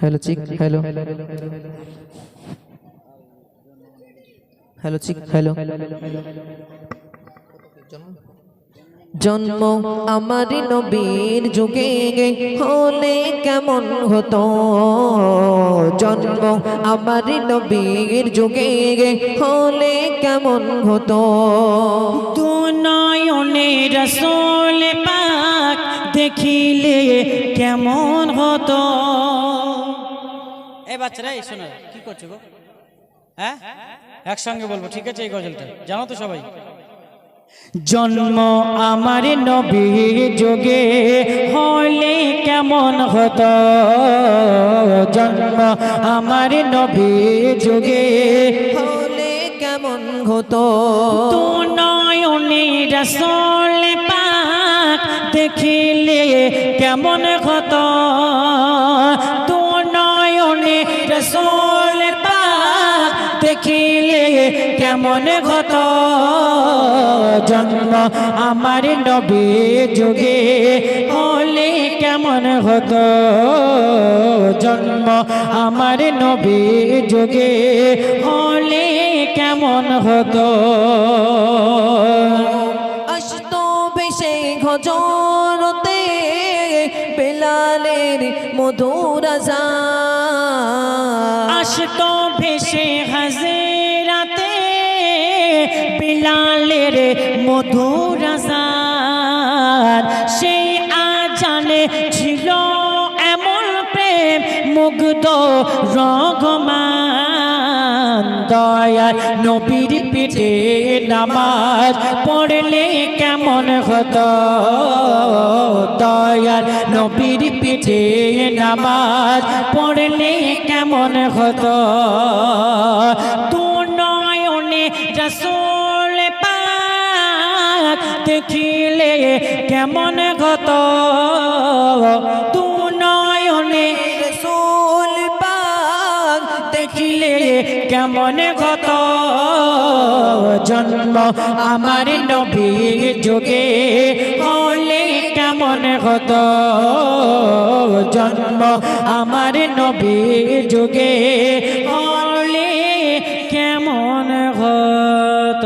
Hello check hello hello check hello জন্ম আমার নবীর যুগে গে হলে কেমন হতো? জন্ম আমার নবীর যুগে গে হলে কেমন হতো? দু নয়নে রসোল পাক দেখিলে কেমন হতো? এই বাচ্চারা, এই শোনো, কি করছ গো? হ্যাঁ? একসঙ্গে বলব, ঠিক আছে এই গজলটা? জানো তো সবাই? জন্ম আমার নবীর যোগে হলে কেমন হতো? জন্ম আমার নবীর যোগে হলে কেমন হতো? তো নয়নে রসল পাক দেখিলে কেমন হতো? কেমন হতো জন্ম আমার নবী যুগে হলে কেমন হতো জন্ম আমার নবী যুগে হলে কেমন হতো আসতো বেশে ঘজরতে বেলালের মধুর। আসতো ভেসে হাজেরাতে বিলালের মধুর আজান সেই আজানে ছিল এমন প্রেম, মুগ্ধ, রগমান। দয়ার নবীর পিঠে নামাজ পড়লে কেমন হতো? দয়ার নবীর পিঠে নামাজ পড়লে কেমন হতো? দেখিলে কেমন গত? তু নয়নে সোল পাক দেখিলে কেমন গত? জন্ম আমার নবী যোগে হলে কেমন গত? জন্ম আমার নবী যোগে হলে কেমন গত?